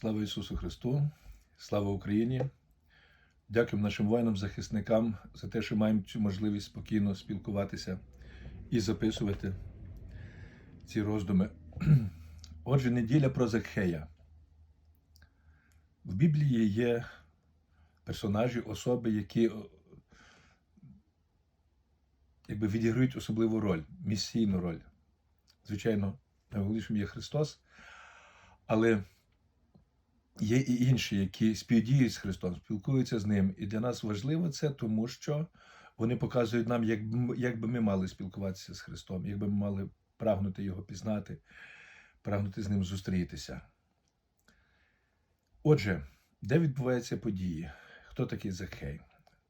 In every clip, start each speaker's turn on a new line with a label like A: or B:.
A: Слава Ісусу Христу, слава Україні. Дякуємо нашим воїнам-захисникам за те, що маємо цю можливість спокійно спілкуватися і записувати ці роздуми. Отже, неділя про Закхея. В Біблії є персонажі, особи, які якби відіграють особливу роль, місійну роль. Звичайно, найголовнішим є Христос, але є і інші, які співдіють з Христом, спілкуються з Ним. І для нас важливо це, тому що вони показують нам, як, як би ми мали спілкуватися з Христом, як би ми мали прагнути Його пізнати, прагнути з Ним зустрітися. Отже, де відбуваються події? Хто такий Закхей?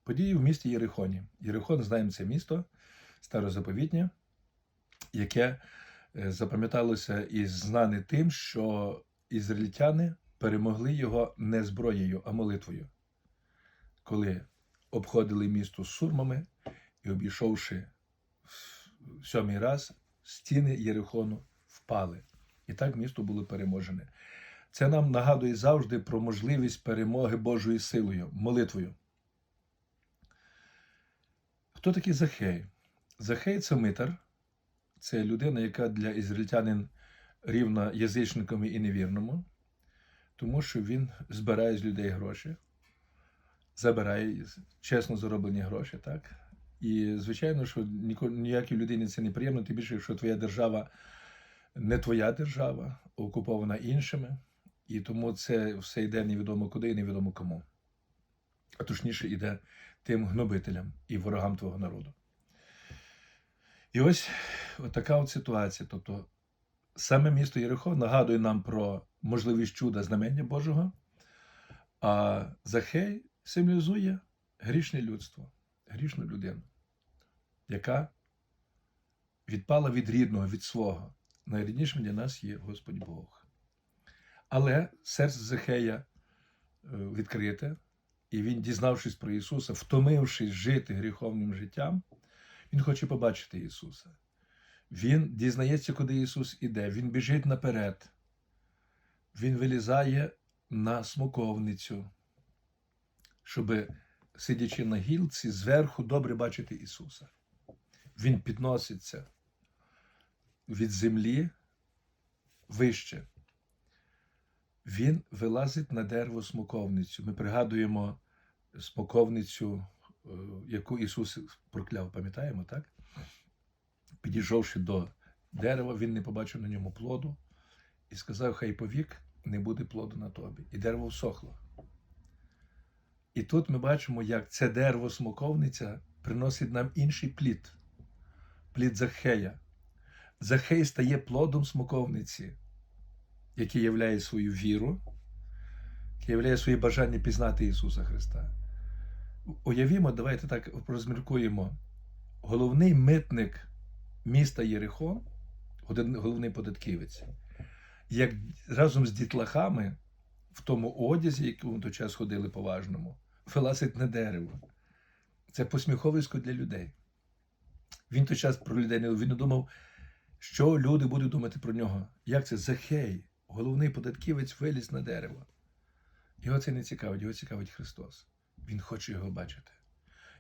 A: Події в місті Єрихоні. Єрихон, знаємо, це місто старозаповітнє, яке е, запам'яталося і знане тим, що ізраїльтяни перемогли його не зброєю, а молитвою, коли обходили місто сурмами і, обійшовши в сьомий раз, стіни Єрихону впали. І так місто було переможене. Це нам нагадує завжди про можливість перемоги Божою силою, молитвою. Хто такий Захей? Захей це митар, це людина, яка для ізраїльтянин рівна язичникам і невірному, тому що він збирає з людей гроші, забирає чесно зароблені гроші, так? І звичайно, що ніякій людині це не приємно, тим більше, якщо твоя держава не твоя держава, окупована іншими, і тому це все йде невідомо куди і невідомо кому. А точніше йде тим гнобителям і ворогам твого народу. І ось така от ситуація. Тобто, саме місто Єрихон нагадує нам про можливість чуда знамення Божого, а Захей символізує грішне людство, грішну людину, яка відпала від рідного, від свого. Найріднішим для нас є Господь Бог. Але серце Захея е, відкрите, і він, дізнавшись про Ісуса, втомившись жити гріховним життям, він хоче побачити Ісуса. Він дізнається, куди Ісус іде. Він біжить наперед. Він вилізає на смоковницю, щоб, сидячи на гілці, зверху добре бачити Ісуса. Він підноситься від землі вище. Він вилазить на дерево смоковницю. Ми пригадуємо смоковницю, е, яку Ісус прокляв, пам'ятаємо, так? Підійшовши до дерева, він не побачив на ньому плоду і сказав: Хай повік не буде плоду на тобі. І дерево всохло. І тут ми бачимо, як це дерево смоковниця приносить нам інший плід, плід Захея. Захей стає плодом смоковниці, який являє свою віру, який являє своє бажання пізнати Ісуса Христа. Уявімо, давайте так розміркуємо. Головний митник міста Єрихон, один- головний податківець, як разом з дітлахами в тому одязі, який той час ходили поважному, вилазить на дерево. Це посміховисько для людей. Він той час про людей не він думав, що люди будуть думати про нього. Як це Захей, головний податківець, виліз на дерево. Його це не цікавить, його цікавить Христос. Він хоче його бачити.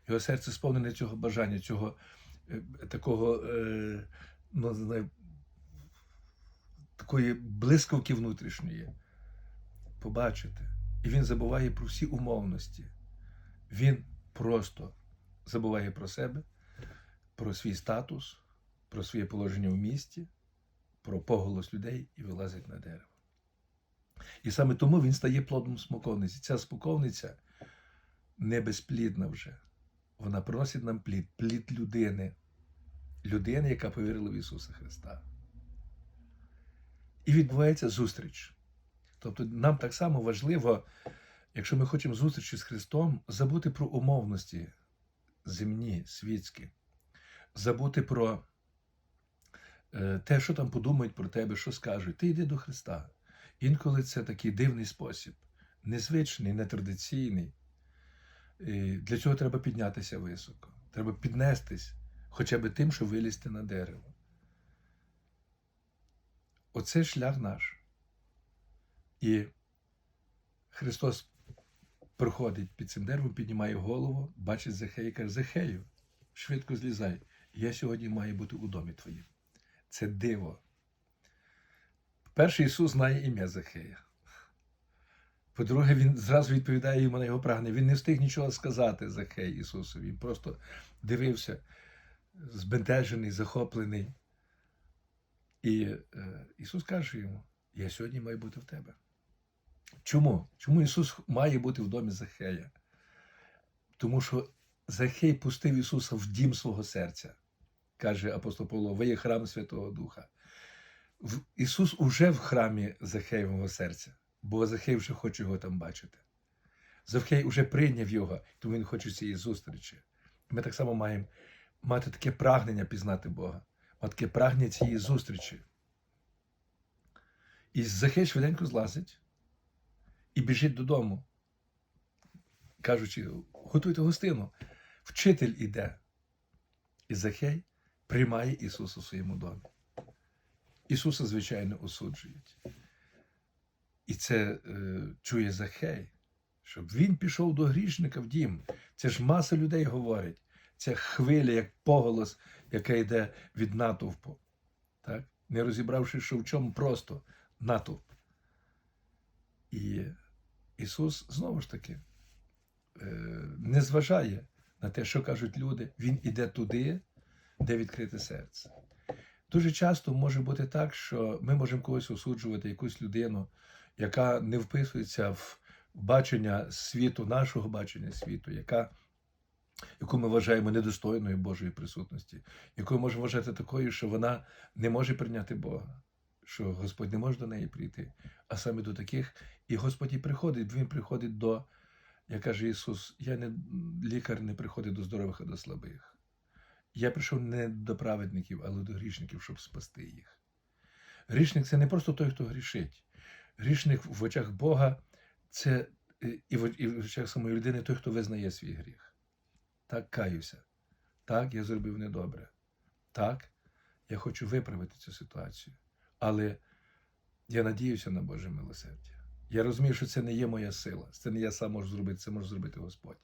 A: Його серце сповнене цього бажання, цього такого е, ну, знаю, такої блискавки внутрішньої. Побачити. І він забуває про всі умовності. Він просто забуває про себе, про свій статус, про своє положення в місті, про поголос людей і вилазить на дерево. І саме тому він стає плодом смоковниці. Ця смоковниця не безплідна вже. Вона приносить нам плід, плід людини, людини, яка повірила в Ісуса Христа. І відбувається зустріч. Тобто нам так само важливо, якщо ми хочемо зустрічі з Христом, забути про умовності земні, світські, забути про е, те, що там подумають про тебе, що скажуть. Ти йди до Христа. Інколи це такий дивний спосіб, незвичний, нетрадиційний. І для цього треба піднятися високо. Треба піднестись хоча б тим, що вилізти на дерево. Оце шлях наш. І Христос проходить під цим деревом, піднімає голову, бачить Захея і каже: Захею, швидко злізай. Я сьогодні маю бути у домі твоїм. Це диво. Перший Ісус знає ім'я Захея. По-друге, він зразу відповідає йому на його прагнення. Він не встиг нічого сказати Захей Ісусу. Він просто дивився, збентежений, захоплений. І е, Ісус каже йому: Я сьогодні маю бути в тебе. Чому? Чому Ісус має бути в домі Захея? Тому що Захей пустив Ісуса в дім свого серця, каже апостол Павло, ви є храм Святого Духа. Ісус уже в храмі Захеєвого серця, бо Захей вже хоче його там бачити. Захей уже прийняв його, тому він хоче цієї зустрічі. Ми так само маємо мати таке прагнення пізнати Бога, мати таке прагнення цієї зустрічі. І Захей швиденько злазить і біжить додому, кажучи, готуйте гостину. Вчитель іде. І Захей приймає Ісуса в своєму домі. Ісуса, звичайно, осуджують. І це е, чує Захей, щоб він пішов до грішника в дім. Це ж маса людей говорить. Це хвиля, як поголос, яка йде від натовпу. Так? Не розібравши, що в чому просто натовп. І Ісус знову ж таки е, не зважає на те, що кажуть люди. Він іде туди, де відкрите серце. Дуже часто може бути так, що ми можемо когось осуджувати, якусь людину, яка не вписується в бачення світу, нашого бачення світу, яка, яку ми вважаємо недостойною Божої присутності, ми можемо вважати такою, що вона не може прийняти Бога, що Господь не може до неї прийти, а саме до таких. І Господь і приходить, Він приходить до, як каже Ісус, я не лікар не приходить до здорових, а до слабих. Я прийшов не до праведників, але до грішників, щоб спасти їх. Грішник це не просто той, хто грішить. Грішник в очах Бога це е, і в, і в очах самої людини той, хто визнає свій гріх. Так каюся. Так, я зробив недобре. Так, я хочу виправити цю ситуацію. Але я надіюся на Боже милосердя. Я розумію, що це не є моя сила. Це не я сам можу зробити, це може зробити Господь.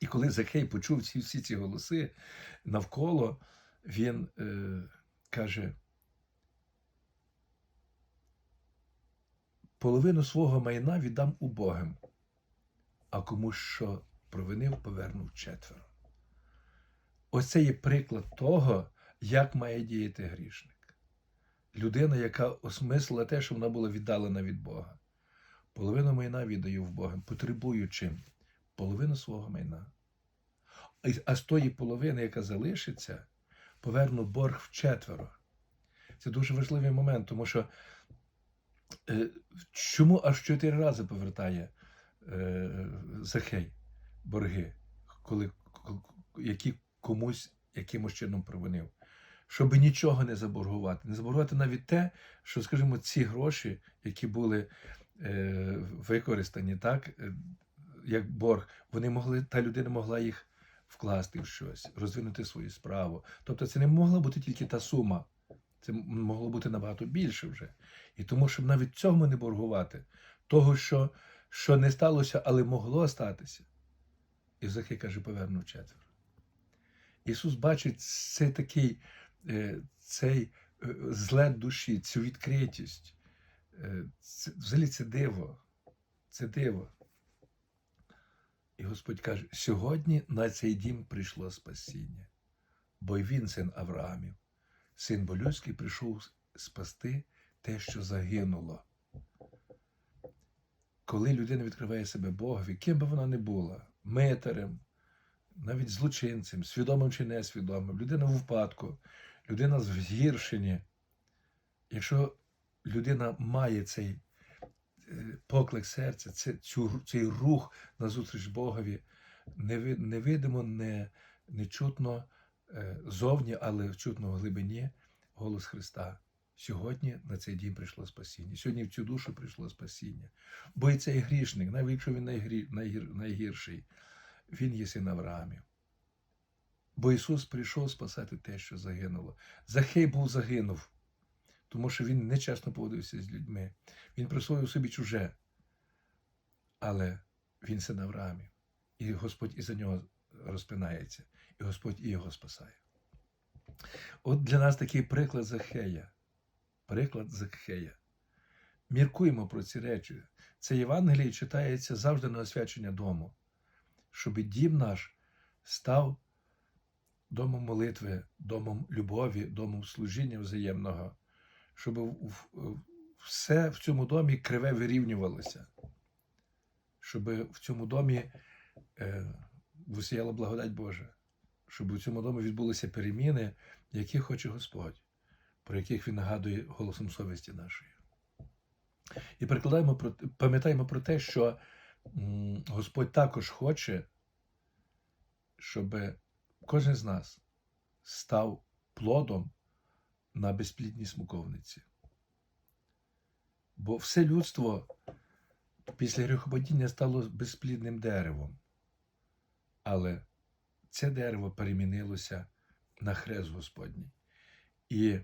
A: І коли Захей почув ці, всі ці голоси навколо, він е, каже: половину свого майна віддам убогим, а комусь, що провинив, повернув четверо. Ось це є приклад того, як має діяти грішник. Людина, яка осмислила те, що вона була віддалена від Бога. Половину майна віддаю в Бога, потребую чим? Половину свого майна. А- з тої половини, яка залишиться, поверну борг вчетверо. Це дуже важливий момент, тому що чому аж чотири рази повертає е, Захей борги, коли, які комусь якимось чином провинив? Щоб нічого не заборгувати. Не заборгувати навіть те, що, скажімо, ці гроші, які були е, використані так, е, як борг, вони могли, та людина могла їх вкласти в щось, розвинути свою справу. Тобто це не могла бути тільки та сума, це могло бути набагато більше вже. І тому, щоб навіть цьому не боргувати, того, що, що не сталося, але могло статися. І каже, повернув четверо. Ісус бачить цей такий, е, цей е, злет душі, цю відкритість. Е, Це, взагалі це диво. Це диво. І Господь каже: сьогодні на цей дім прийшло спасіння, бо й він син Авраамів, син Болюський прийшов спасти те, що загинуло. Коли людина відкриває себе Богові, ким би вона не була, митарем, навіть злочинцем, свідомим чи несвідомим, людина в впадку, людина в згіршенні. Якщо людина має цей е, поклик серця, цей рух назустріч Богові, не, ви- не не, не чутно е, зовні, але чутно в глибині голос Христа. Сьогодні на цей дім прийшло спасіння. Сьогодні в цю душу прийшло спасіння. Бо і цей грішник, навіть якщо він найгрі, найгір, найгірший, він є син Авраамів. Бо Ісус прийшов спасати те, що загинуло. Захей був загинув, тому що він нечесно поводився з людьми. Він присвоїв собі чуже. але він син Авраамів. І Господь і за нього розпинається, і Господь і його спасає. От для нас такий приклад Захея. Приклад Захея. Міркуємо про ці речі. Це Євангеліє читається завжди на освячення дому, щоб дім наш став домом молитви, домом любові, домом служіння взаємного, щоб все в цьому домі криве вирівнювалося, щоб в цьому домі е, висіяла благодать Божа, щоб у цьому домі відбулися переміни, які хоче Господь, про яких він нагадує голосом совісті нашої. І прикладаємо про пам'ятаємо про те, що Господь також хоче, щоб кожен з нас став плодом на безплідній смоковниці. Бо все людство після гріхопадіння стало безплідним деревом. Але це дерево перемінилося на хрест Господній. І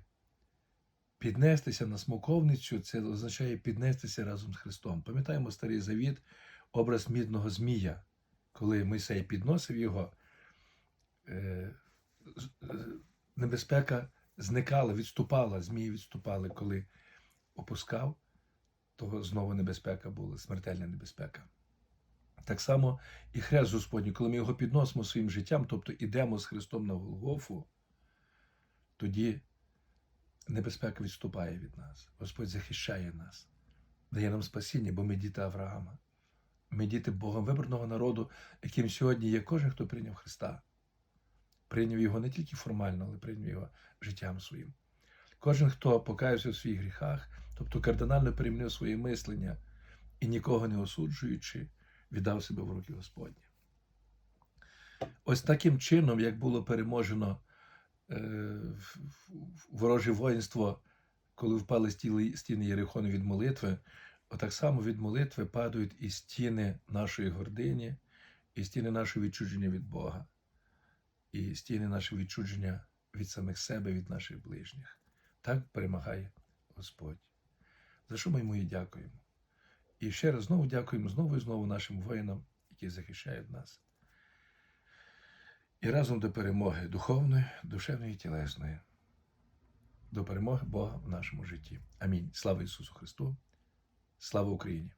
A: піднестися на смоковницю це означає піднестися разом з Христом. Пам'ятаємо старий завіт, образ мідного змія, коли Мойсей підносив його, е, е, небезпека зникала, відступала, змії відступали, коли опускав, то знову небезпека була, смертельна небезпека. Так само і хрест Господній, коли ми його підносимо своїм життям, тобто ідемо з Христом на Голгофу, тоді небезпека відступає від нас. Господь захищає нас, дає нам спасіння, бо ми діти Авраама. Ми діти Богом вибраного народу, яким сьогодні є кожен, хто прийняв Христа. Прийняв його не тільки формально, але прийняв його життям своїм. Кожен, хто покаявся в своїх гріхах, тобто кардинально перемінив своє мислення і нікого не осуджуючи, віддав себе в руки Господні. Ось таким чином, як було переможено вороже воїнство, коли впали стіни Єрихону від молитви, отак само від молитви падають і стіни нашої гордині, і стіни нашого відчудження від Бога, і стіни нашого відчудження від самих себе, від наших ближніх. Так перемагає Господь. За що ми йому і дякуємо. І ще раз знову дякуємо знову і знову нашим воїнам, які захищають нас. І разом до перемоги духовної, душевної і тілесної, до перемоги Бога в нашому житті. Амінь. Слава Ісусу Христу! Слава Україні!